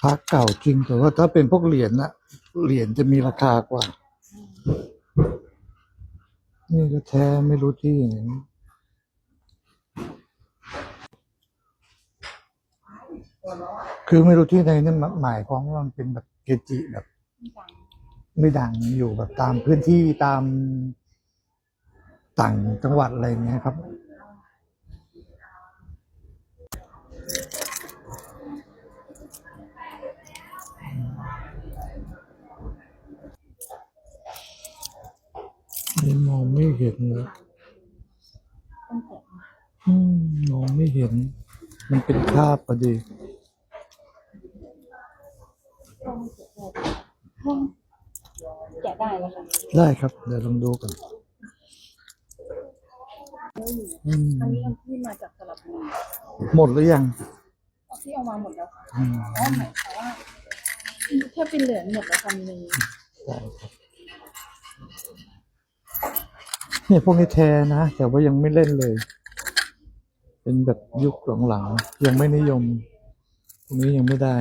พระเก่าจริงแต่ว่าถ้าเป็นพวกเหรียญนะเหรียญจะมีราคากว่า นี่ก็แท้ไม่รู้ที่ไหนคือไม่รู้ที่ไหนนี่หมายความว่ามันเป็นแบบเกจิแบบ ไม่ดังอยู่แบบตามพื้นที่ตามต่างจังหวัดอะไรอย่างเงี้ยครับ นี่มอง ไม่เห็นเลยอืมมองไม่เห็น มันเป็นคราบพอดีแกะได้แล้วค่ะได้ครับ เดี๋ยวลองดูก่อนอืมอันนี้อันที่มาจากสระบุรีหมดหรือยังเอาที่เอามาหมดแล้วค่ะอืมอ๋อหมายความว่าแค่เป็นเหรียญหมดแล้วค่ะมีได้ครับ เนี่ยพวกนี้แท้นะ แต่ว่ายังไม่เล่นเลย เป็นแบบยุคหลังๆ ยังไม่นิยมพวกนี้ยังไม่ได้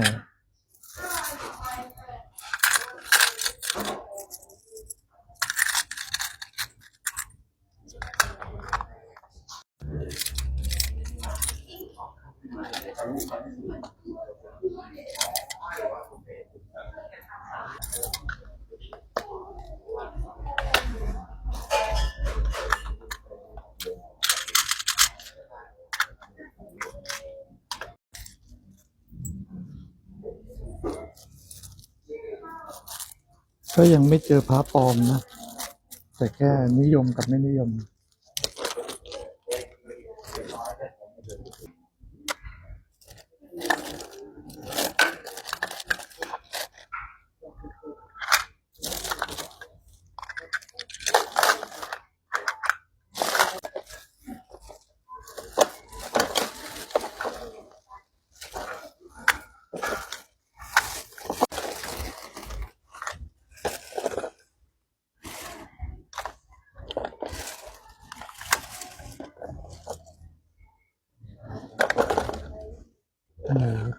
ก็ยังไม่เจอพระปลอมนะ แต่แค่นิยมกับไม่นิยม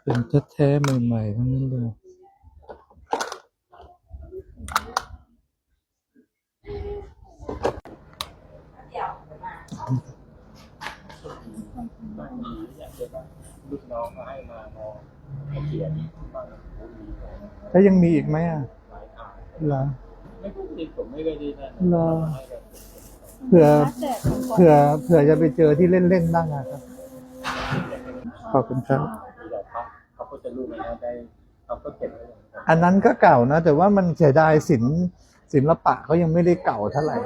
เป็นแท้ๆใหม่ๆทั้งนั้นเลยลูกน้ายังมีอีกไหมอะเหรอไม่ติดผมไม่ได้ดีนะเหรอเผื่อเผื่อเผื่อจะไปเจอที่เล่นๆบ้างอะครับ ขอบคุณครับ เขาก็จะรู้ไมว่ได้เขาก็เก็บไว้อย่างนั้นอันนั้นก็เก่านะ แต่ว่ามันเสียดายศิลป์ศิลปะเขายังไม่ได้เก่าเท่าไหร่